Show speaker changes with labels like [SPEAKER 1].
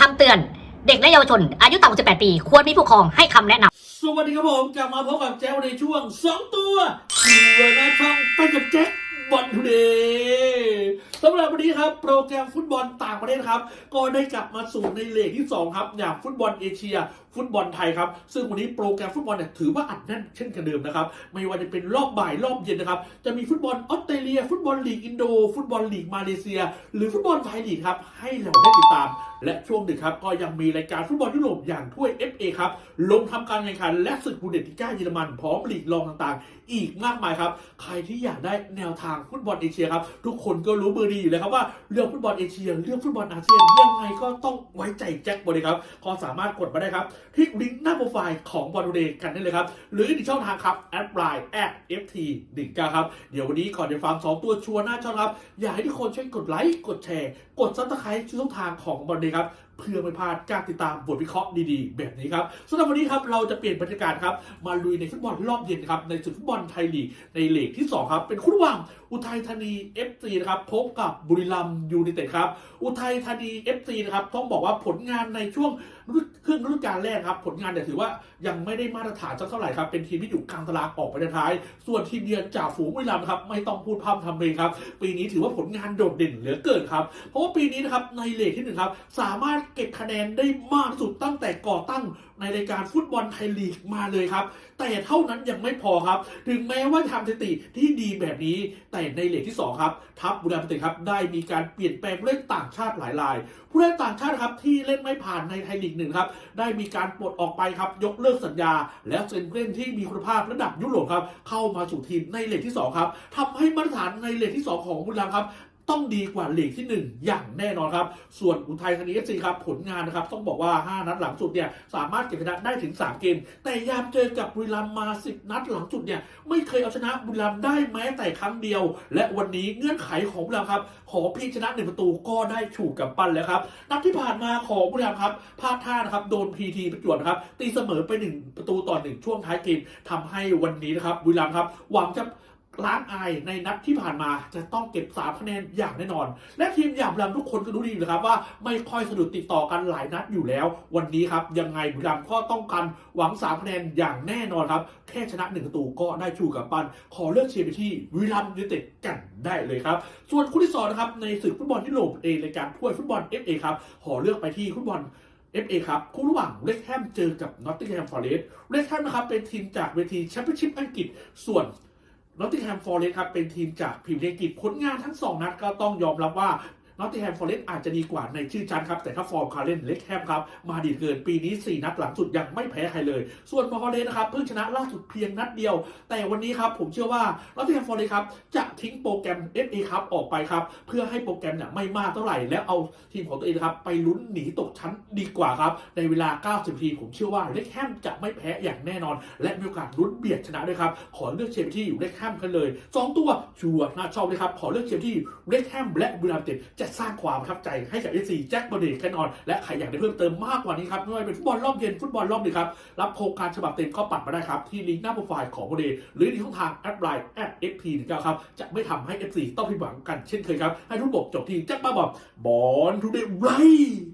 [SPEAKER 1] คำเตือน เด็กและเยาวชน อายุต่ำกว่า18 ปี ควรมีผู้ปกครองให้คำแนะนำ
[SPEAKER 2] สวัสดีครับผมกลับมาพบกับแจ๊วในช่วง2ตัวชัวร์นช่องไปกับแจ๊คบอลทูเดย์ สำหรับวันนี้ครับ โปรแกรมฟุตบอลต่างประเทศครับ ก็ได้กลับมาสู่ในเลกที่ 2 ครับ อย่างฟุตบอลเอเชีย ฟุตบอลไทยครับ ซึ่งวันนี้โปรแกรมฟุตบอลเนี่ยถือว่าอัดแน่นเช่นกันเดิมนะครับ ไม่ว่าจะเป็นรอบบ่ายรอบเย็นนะครับ จะมีฟุตบอลออสเตรเลีย ฟุตบอลลีกอินโด ฟุตบอลลีกมาเลเซีย หรือฟุตบอลไทยลีกครับ ให้เราได้ติดตาม และช่วงดึกครับ ก็ยังมีรายการฟุตบอลยุโรปอย่างถ้วย FA ครับ ลงทำการแข่งขันและศึกบูเดสติก้าเยอรมัน พร้อมลีกรองต่างๆ อีกมากมายครับ ใครที่อยากได้แนวทางฟุตบอลเอเชียครับ ทุกคนก็รู้เบอร์ดีอยู่แล้วครับว่าเรื่องฟุตบอลเอเชียเรื่องฟุตบอลอาเซียนยังไงก็ต้องไว้ใจแจ็คบอลเลยครับก็สามารถกดมาได้ครับที่ลิงก์หน้าโปรไฟล์ของบอลเดย์กันได้เลยครับหรืออีกช่องทางครับแอดไลน์แอด ft 1 9ครับเดี๋ยววันนี้ก่อนจะฟังสองตัวชัวร์หน้าช่องครับอยากให้ทุกคนช่วยกดไลค์กดแชร์ กดซับสไครต์ช่องทางของบอลเดย์ครับเพื่อไม่พลาดการติดตามบทวิเคราะห์ดีๆ แบบนี้ครับสำหรับวันนี้ครับเราจะเปลี่ยนบรรยากาศครับมาลุยในฟุตบอลรอบเย็นครับในศึกฟุตบอลไทยลีกในเลกที่2ครับเป็นคู่ระหว่างอุทัยธานี FC นะครับพบกับบุรีรัมยูไนเต็ดครับอุทัยธานี FC นะครับต้องบอกว่าผลงานในช่วงฤดู ครึ่งฤดูกาลแรกครับ ผลงานเนี่ยถือว่ายังไม่ได้มาตรฐานสักเท่าไหร่ครับ เป็นทีมที่อยู่กลางตารางออกไปท้าย ส่วนทีมเยือนจากฝูงบุรีรัมย์ครับ ไม่ต้องพูดพร่ำทำเพลงครับ ปีนี้ถือว่าผลงานโดดเด่นเหลือเกินครับ เพราะว่าปีนี้นะครับในเลกที่หนึ่งครับ สามารถเก็บคะแนนได้มากที่สุดตั้งแต่ก่อตั้งในรายการฟุตบอลไทยลีกมาเลยครับ แต่เท่านั้นยังไม่พอครับ ถึงแม้ว่าทำสถิติที่ดีแบบนี้ แต่ในเลกที่ 2 ครับ ทัพบุรีรัมย์ยูไนเต็ดครับได้มีการเปลี่ยนแปลงผู้เล่นต่างชาติหลายราย ผู้เล่นต่างชาติครับที่เล่นไม่ผ่านในไทยลีกหนึ่งครับได้มีการปลดออกไปครับยกเลิกสัญญา และเซ็นเล่นที่มีคุณภาพระดับยุโรปครับเข้ามาสู่ทีมในเลกที่2ครับทำให้มาตรฐานในเลกที่ 2 ของบุรีรัมย์ครับ ต้องดีกว่าเลกที่ 1 อย่างแน่นอนครับ ส่วนอุทัยธานีเอฟซีครับผลงานนะครับต้องบอกว่า 5 นัดหลังสุดเนี่ยสามารถเก็บชนะได้ถึง 3 เกม แต่ยามเจอกับบุรีรัมย์มา 10 นัดหลังสุดเนี่ยไม่เคยเอาชนะบุรีรัมย์ได้แม้แต่ครั้งเดียว และวันนี้เงื่อนไขของบุรีรัมย์ครับขอเพียงชนะหนึ่งประตูก็ได้ฉูกกับปั้นแล้วครับนัดที่ผ่านมาของบุรีรัมย์ครับพลาดท่านะครับโดนพีทีประจวบครับตีเสมอไปหนึ่งประตูต่อหนึ่งช่วงท้ายเกมทำให้วันนี้นะครับบุรีรัมย์ครับหวังจะ ล้างอายในนัดที่ผ่านมาจะต้องเก็บ3คะแนนอย่างแน่นอน และทีมอย่าบุรีรัมทุกคนก็รู้ดีอยู่ครับว่าไม่ค่อยสะดุดติดต่อกันหลายนัดอยู่แล้ว วันนี้ครับยังไงบุรีรัมย์ก็ต้องการหวัง3คะแนนอย่างแน่นอนครับ แค่ชนะ1ประตูก็ได้ชูกับปัน ขอเลือกเชียร์ไปที่บุรีรัมย์ยูไนเต็ดกันได้เลยครับ ส่วนคู่ที่สองนะครับในศึกฟุตบอลยุโรปเอรายการถ้วยฟุตบอล FA ครับขอเลือกไปที่ฟุตบอล FA ครับคู่ระหว่างเ e สแฮมเจอกับนอตติงแฮมฟอร์เรสต์เ e สแฮมนะครับเป็นทีมจากเวทีแชมเปี้ยนชิพอังกฤษส่วน นอตติงแฮมฟอร์เรสครับเป็นทีมจากพรีเมียร์ลีกผลงานทั้งสองนัดก็ต้องยอมรับว่า นอตติงแฮมฟอร์เรสต์อาจจะดีกว่าในชื่อชั้นครับ แต่ถ้าฟอร์มการเล่นเล็กแฮมครับ มาดีเกินปีนี้ 4 นัดหลังสุดยังไม่แพ้ใครเลย ส่วนฟอร์เรสนะครับเพิ่งชนะล่าสุดเพียงนัดเดียว แต่วันนี้ครับผมเชื่อว่านอตติงแฮมฟอร์เรสต์ครับจะทิ้งโปรแกรม FA ครับออกไปครับเพื่อให้โปรแกรมเนี่ยไม่มากเท่าไหร่แล้วเอาทีมของตัวเองครับไปลุ้นหนีตกชั้นดีกว่าครับในเวลา 90นาทีผมเชื่อว่าเล็กแฮมจะไม่แพ้อย่างแน่นอน และมีโอกาสลุ้นเบียดชนะด้วยครับขอเลือกเชียร์ที่อยู่เล็กแฮมกันเลย 2 ตัวชัวร์น่าชอบเลยครับขอเลือกเชียร์ที่เล็กแฮมและบุรีรัมย์เต็ดจะสร้างความประทับใจให้กับเอซีแจ็คบอดีแน่นอนและใครอยากได้เพิ่มเติมมากกว่านี้ครับไม่ว่าจะเป็นฟุตบอลรอบเย็นฟุตบอลรอบดึกครับรับโครงการฉบับเต็มเข้าปัดมาได้ครับที่ลิงก์หน้าโปรไฟล์ของบอดีหรือในช่องทางแอดไลน์แอดเอฟพีหนึ่งเก้าครับจะไม่ทำให้เอฟซีต้องผิดหวังกันเช่นเคยครับให้ทุกบทจบที่แจ็คบ้าบอลบอลทุเดย์ไร